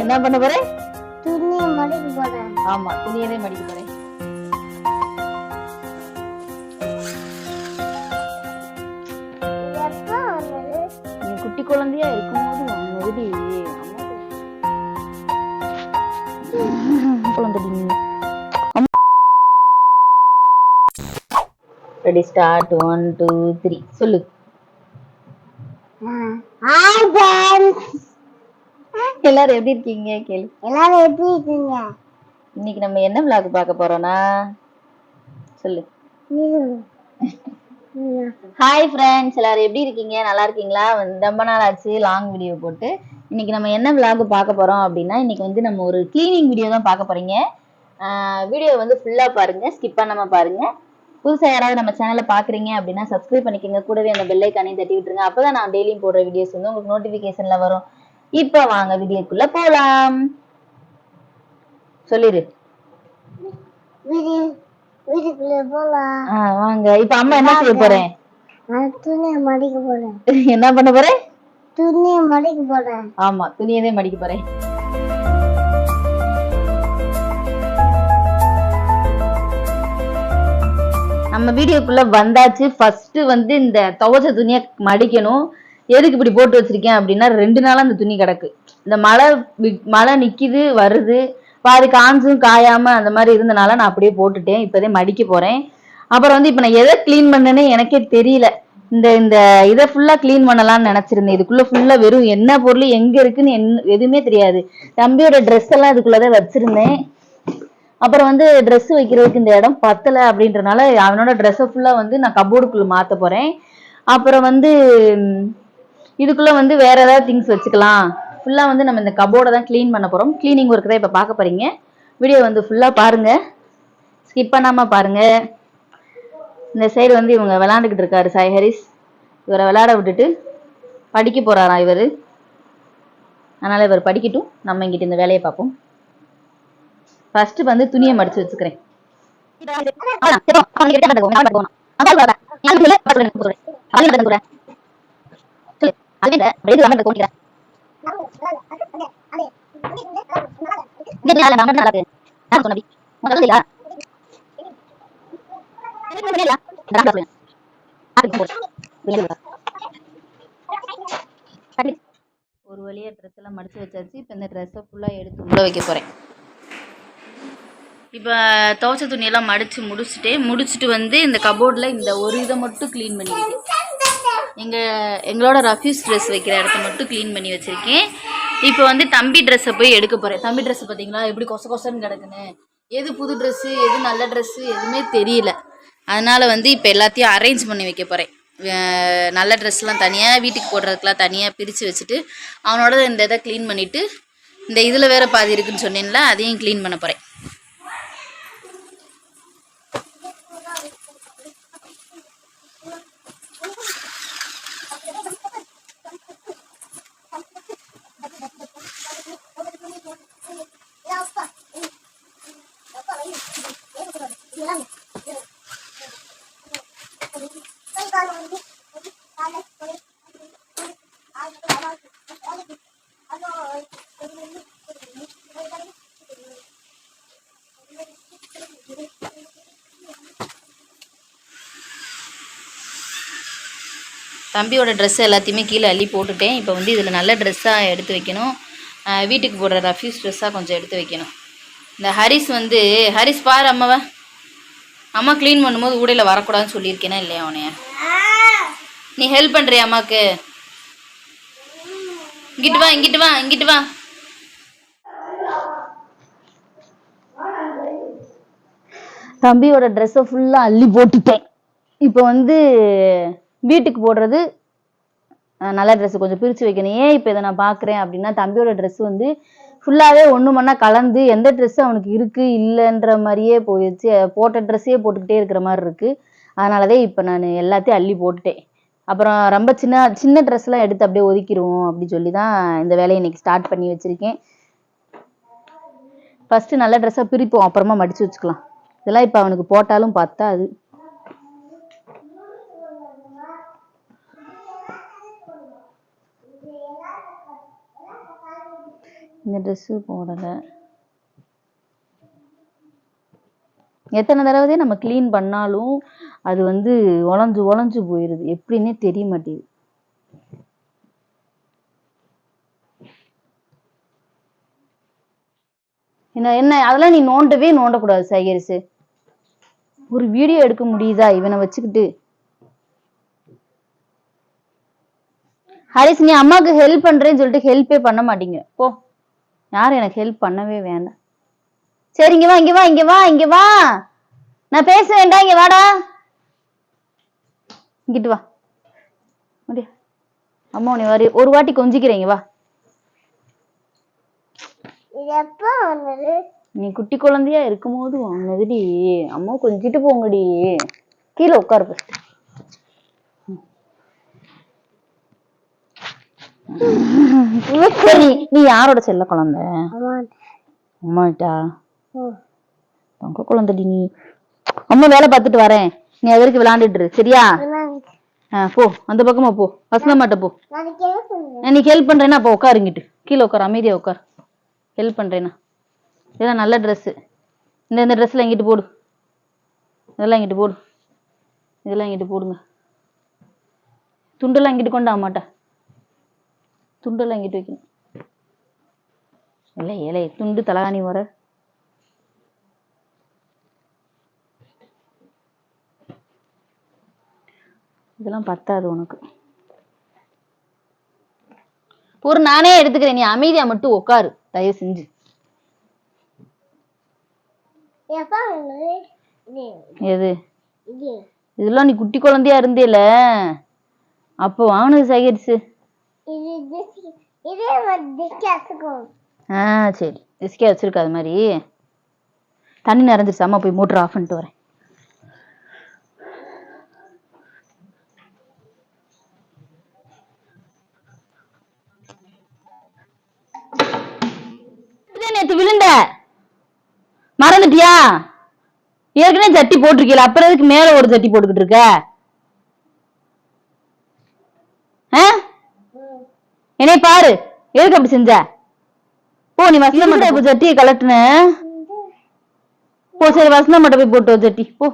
என்ன பண்ண போறேன் துணியை மடிக்க போறேன். ஆமா துணியவே மடிக்க போறேன். குட்டி குழந்தையா இருக்கும்போது நீ ready start one two three சொல்லு ஹாய் ஃப்ரெண்ட்ஸ் எல்லாரும் எப்படி இருக்கீங்க? கேளு. எல்லாரும் எப்படி இருக்கீங்க? இன்னைக்கு நம்ம என்ன vlog பார்க்க போறோம்னா? சொல்லு. ஹாய் ஃப்ரெண்ட்ஸ் எல்லாரும் எப்படி இருக்கீங்க? நல்லா இருக்கீங்களா? வந்து ரொம்ப நாள் ஆச்சு லாங் வீடியோ போட்டு. இன்னைக்கு நம்ம என்ன vlog பார்க்க போறோம் அப்படின்னா இன்னைக்கு வந்து நம்ம ஒரு க்ளீனிங் வீடியோ தான் பார்க்க போறீங்க. வீடியோ வந்து ஃபுல்லா பாருங்க ஸ்கிப் பண்ணாம பாருங்க. புதுசா யாராவது நம்ம சேனலை பாக்குறீங்க அப்படின்னா சப்ஸ்கிரைப் பண்ணிக்கோங்க. கூடவே அந்த பெல் ஐக்கானையும் தட்டி விட்டுருங்க. அப்பதான் நான் டெய்லியும் போடுற வீடியோஸ் வந்து உங்களுக்கு நோட்டிபிகேஷன்ல வரும். இப்போ வாங்க வீடியோக்குள்ள போலாம். சொல்லிரு. வாங்க. இப்போ அம்மா என்ன செய்ய போறேன்? என்ன பண்ண போறேன் துணியை மடிக்க போறேன். ஆமா துணியவே மடிக்க போறேன். நம்ம வீடியோக்குள்ள வந்தாச்சு. ஃபர்ஸ்ட் வந்து இந்த துவைச்ச துணியை மடிக்கணும். எதுக்கு இப்படி போட்டு வச்சிருக்கேன் அப்படின்னா ரெண்டு நாளா அந்த துணி கிடக்கு. இந்த மழை மழை நிக்குது வருது. பாதி காஞ்சும் காயாம அந்த மாதிரி இருந்தனால நான் அப்படியே போட்டுட்டேன். இப்போதே மடிக்க போறேன். அப்புறம் வந்து இப்போ நான் எதை க்ளீன் பண்ணேன்னு எனக்கே தெரியல. இந்த இந்த இதை ஃபுல்லா க்ளீன் பண்ணலாம்னு நினைச்சிருந்தேன். இதுக்குள்ள ஃபுல்லா வெறும் என்ன பொருள் எங்க இருக்குன்னு என் எதுவுமே தெரியாது. தம்பியோட ட்ரெஸ் எல்லாம் இதுக்குள்ளதான் வச்சிருந்தேன். அப்புறம் வந்து ட்ரெஸ் வைக்கிறதுக்கு இந்த இடம் பத்தல அப்படின்றனால அவனோட ட்ரெஸ்ஸை ஃபுல்லா வந்து நான் கபோர்டுக்குள்ள மாத்த போறேன். அப்புறம் வந்து இதுக்குள்ள வந்து வேற ஏதாவது திங்ஸ் வச்சுக்கலாம் ஃபுல்லா வந்து நம்ம இந்த கபோர்டை தான் க்ளீன் பண்ண போறோம் க்ளீனிங் ஒர்க் தான் இப்ப பார்க்க போறீங்க வீடியோ வந்து ஃபுல்லா பாருங்க ஸ்கிப் பண்ணாம பாருங்க இந்த சைடு வந்து இவங்க விளாண்டுக்கிட்டு இருக்காரு சாய் ஹரிஸ் இவரை விளையாட விட்டுட்டு படிக்க போறாரா இவர் அதனால இவர் படிக்கட்டும் நம்ம இங்கிட்ட இந்த வேலையை பார்ப்போம் ஃபர்ஸ்ட் வந்து துணியை மடிச்சு வச்சுக்கிறேன் ஒரு வழியா ட்ரெஸ் எல்லாம் மடிச்சு வச்சாச்சு. இப்போ இந்த ட்ரெஸ்ஸை ஃபுல்லாக எடுத்து உள்ள வைக்க போறேன். இப்போ துணி துணியெல்லாம் மடிச்சு முடிச்சுட்டு முடிச்சுட்டு வந்து இந்த கபோர்டில் இந்த ஒரு இதை மட்டும் க்ளீன் பண்ணிக்கிட்டேன் எங்கள் எங்களோட ரஃப்யூஸ் ட்ரெஸ் வைக்கிற இடத்த மட்டும் க்ளீன் பண்ணி வச்சுருக்கேன். இப்போ வந்து தம்பி ட்ரெஸ்ஸை போய் எடுக்க போகிறேன் தம்பி ட்ரெஸ்ஸை பார்த்தீங்களா? எப்படி கொச கொசன்னு கிடக்குன்னு. எது புது ட்ரெஸ்ஸு எது நல்ல ட்ரெஸ்ஸு எதுவுமே தெரியல. அதனால் வந்து இப்போ எல்லாத்தையும் அரேஞ்ச் பண்ணி வைக்க போகிறேன் நல்ல ட்ரெஸ்லாம் தனியாக வீட்டுக்கு போடுறதுக்குலாம் தனியாக பிரித்து வச்சுட்டு அவனோட இந்த இதை க்ளீன் பண்ணிவிட்டு இந்த இதில் வேறு பாதி இருக்குன்னு சொன்னேன்ல அதையும் க்ளீன் பண்ண போகிறேன் தம்பியோட ட்ரெஸ் எல்லாத்தையுமே கீழே அள்ளி போட்டுட்டேன். இப்போ வந்து இதில் நல்ல ட்ரெஸ்ஸாக எடுத்து வைக்கணும். வீட்டுக்கு போடுற ரஃப்யூஸ் ட்ரெஸ்ஸாக கொஞ்சம் எடுத்து வைக்கணும். இந்த ஹரிஸ் வந்து ஹரிஸ் பாரு அம்மாவை? அம்மா க்ளீன் பண்ணும்போது ஊடையில் வரக்கூடாதுன்னு சொல்லியிருக்கேனா இல்லையா அவனைய நீ ஹெல்ப் பண்ணுறியா அம்மாவுக்கு இங்கிட்டு வா இங்கிட்டு வா இங்கிட்டு வா. தம்பியோட ட்ரெஸ்ஸை ஃபுல்லாக அள்ளி போட்டுட்டேன். இப்போ வந்து வீட்டுக்கு போடுறது நல்ல ட்ரெஸ்ஸு கொஞ்சம் பிரித்து வைக்கணும். ஏன் இப்போ இதை நான் பார்க்குறேன் அப்படின்னா தம்பியோட ட்ரெஸ் வந்து ஃபுல்லாகவே ஒன்று மண்ணா கலந்து எந்த ட்ரெஸ் அவனுக்கு இருக்குது இல்லைன்ற மாதிரியே போயிடுச்சு. போட்ட ட்ரெஸ்ஸே போட்டுக்கிட்டே இருக்கிற மாதிரி இருக்குது அதனால தான் இப்போ நான் எல்லாத்தையும் அள்ளி போட்டுட்டேன். அப்புறம் ரொம்ப சின்ன சின்ன ட்ரெஸ்லாம் எடுத்து அப்படியே ஒதுக்கிடுவோம் அப்படி சொல்லி தான் இந்த வேலையை இன்னைக்கு ஸ்டார்ட் பண்ணி வச்சுருக்கேன். ஃபஸ்ட்டு நல்ல ட்ரெஸ்ஸாக பிரிப்போம். அப்புறமா மடித்து வச்சுக்கலாம். இதெல்லாம் இப்போ அவனுக்கு போட்டாலும் பார்த்தா அது இந்த ட்ரெஸ்ஸு போடலை. எத்தனை தடவை நம்ம க்ளீன் பண்ணாலும் அது வந்து உழஞ்சு உலஞ்சு போயிடுது எப்படின்னே தெரிய மாட்டேங்குது. என்ன என்ன அதெல்லாம் நீ நோண்டவே நோண்டக்கூடாது சைகரிசு. ஒரு வீடியோ எடுக்க முடியுதா? இவனை வச்சுக்கிட்டு. ஹரிஸ் நீ அம்மாவுக்கு ஹெல்ப் பண்றேன்னு சொல்லிட்டு ஹெல்ப்பே பண்ண மாட்டீங்க. போ. யாரும் எனக்கு ஹெல்ப் பண்ணவே வேண்டாம். சரி இங்க வா இங்க வா இங்க வா இங்க வா. நான் பேச வேண்டாம் இங்க வாடா. இங்கிட்டு வா. அப்படியே. அம்மா உன்னை வரி ஒரு வாட்டி கொஞ்சிக்கிறேன் இங்க வா. நீ குட்டி குழந்தையா இருக்கும்போது வாங்கினதுடி அம்மா கொஞ்சிட்டு போங்கடி. கீழே உட்காரு ஃபர்ஸ்ட் சரி நீ யாரோட செல்ல குழந்தை? அம்மா அம்மாட்டா குழந்தைடி நீ? அம்மா வேலை பார்த்துட்டு வரேன். நீ அது வரைக்கும் விளையாண்டுட்டு சரியா? போ. அந்த பக்கமா போ. வசந்த மாட்ட போ நீ ஹெல்ப் பண்றேன்னா அப்போ உட்காருங்கிட்டு கீழே உட்கார் அமைதியா உட்கார். ஹெல்ப் பண்றேன்னா. இதெல்லாம் நல்ல Dress. இந்த இந்த ட்ரெஸ்ல எங்கிட்டு போடு. இதெல்லாம் இங்கிட்டு போடு. இதெல்லாம் இங்கிட்டு போடுங்க. துண்டெல்லாம் இங்கிட்டு கொண்டு மாட்டா துண்டெல்லாம் இங்கிட்டு வைக்கணும். இல்லை ஏலே துண்டு தலகாணி வர இதெல்லாம் பத்தாது உனக்கு. ஒரு நானே எடுத்துக்கிறேன் நீ அமைதியா மட்டும் உட்காரு தயவு செஞ்சு. எது? இது. இதெல்லாம் நீ குட்டி குழந்தையா இருந்தேல. அப்போ வாங்கினது சேகரிச்சு. இதே ஆ சரி. ரிஸ்கே வச்சிருக்க அது மாதிரி. தண்ணி நிறைஞ்சிருச்சு. அம்மா போய் மோட்டர் ஆஃப் பண்ணிட்டு வரேன். நேத்து விழுந்த? மறந்துட்டியா? ஏற்கனவே சட்டி போட்டிருக்கீல. அப்புறம் எதுக்கு மேல ஒரு சட்டி போட்டுக்கிட்டு இருக்க? ஆ? என்னைய பாரு. எதுக்கு அப்படி செஞ்ச? போ நீ வசந்த மட்டும் சட்டியை கலட்டுன போ சரி வசந்த மட்டும் போய் போட்டு சட்டி போ.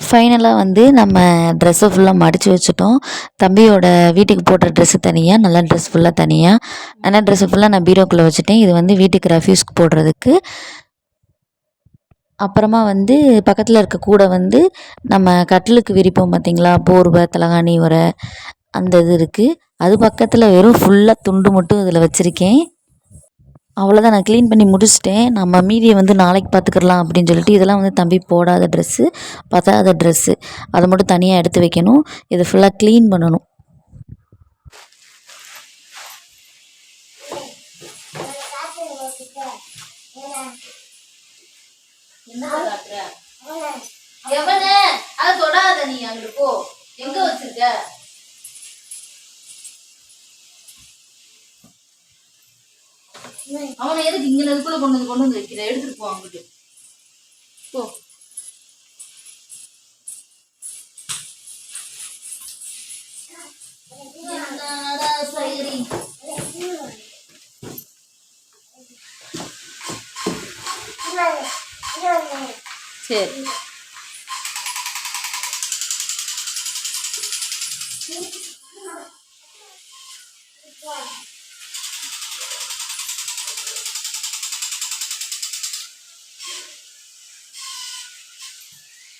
ஃபைனலாக வந்து நம்ம ட்ரெஸ்ஸை ஃபுல்லாக மடித்து வச்சுட்டோம். தம்பியோட வீட்டுக்கு போடுற ட்ரெஸ்ஸு தனியாக நல்ல ட்ரெஸ் ஃபுல்லாக தனியாக நல்ல ட்ரெஸ்ஸு ஃபுல்லாக நான் பீரோக்குள்ளே வச்சுட்டேன். இது வந்து வீட்டுக்கு ரெஃப்யூஸ்க்கு போடுறதுக்கு. அப்புறமா வந்து பக்கத்தில் இருக்க கூடை வந்து நம்ம கட்டிலுக்கு விரிப்போம் பார்த்தீங்களா போர்வை தலகாணி உரை அந்த இது இருக்குது அது பக்கத்தில் வெறும் ஃபுல்லாக துண்டு மட்டும் இதில் வச்சுருக்கேன். அவ்வளோதான் நான் க்ளீன் பண்ணி முடிச்சிட்டேன். நம்ம மீதியை வந்து நாளைக்கு பார்த்துக்கலாம் அப்படின்னு சொல்லிட்டு இதெல்லாம் வந்து தம்பி போடாத ட்ரெஸ்ஸு பத்தாத ட்ரெஸ்ஸு அதை மட்டும் தனியாக எடுத்து வைக்கணும். இதை ஃபுல்லாக க்ளீன் பண்ணணும். எவன அதை தொடாத நீ அங்கிட்டு போ. எங்க வச்சிருக்க? அவனை எதுக்கு இங்க அதுக்குள்ள கொண்டு வந்து கொண்டு வந்து வைக்கிற? எடுத்துட்டு போ அங்கிட்டு போ. சரி.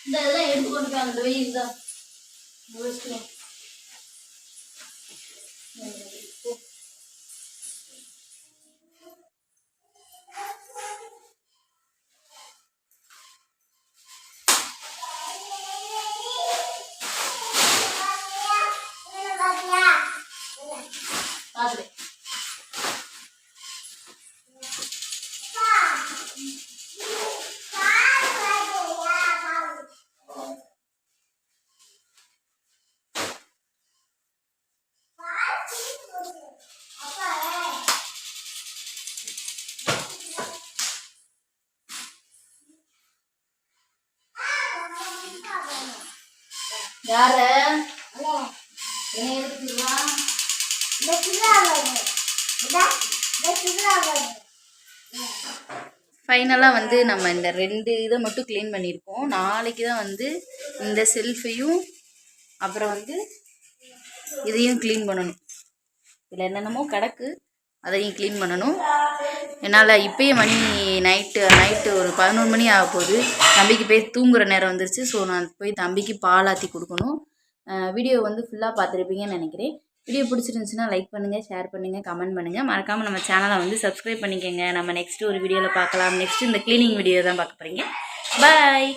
இதெல்லாம் எடுத்து கொண்டு போய் அங்கிட்டு வை இந்த யார? என்ன ஃபைனலாக வந்து நம்ம இந்த ரெண்டு இதை மட்டும் க்ளீன் பண்ணியிருக்கோம். நாளைக்கு தான் வந்து இந்த செல்ஃபையும் அப்புறம் வந்து இதையும் க்ளீன் பண்ணணும். இதில் என்னென்னமோ கிடக்கு. அதையும் க்ளீன் பண்ணணும். என்னால் இப்பயே மணி நைட்டு நைட்டு ஒரு பதினோரு மணி ஆக போகுது. தம்பிக்கு போய் தூங்குற நேரம் வந்துருச்சு. ஸோ நான் போய் தம்பிக்கு பால் ஆற்றி கொடுக்கணும் வீடியோ வந்து ஃபுல்லாக பார்த்துருப்பீங்கன்னு நினைக்கிறேன். வீடியோ பிடிச்சிருந்துச்சுன்னா லைக் பண்ணுங்கள் ஷேர் பண்ணுங்கள் கமெண்ட் பண்ணுங்கள் மறக்காமல் நம்ம சேனலை வந்து சப்ஸ்கிரைப் பண்ணிக்கோங்க. நம்ம நெக்ஸ்ட்டு ஒரு வீடியோவில் பார்க்கலாம். நெக்ஸ்ட்டு இந்த க்ளீனிங் வீடியோ தான் பார்க்க போகிறீங்க பாய்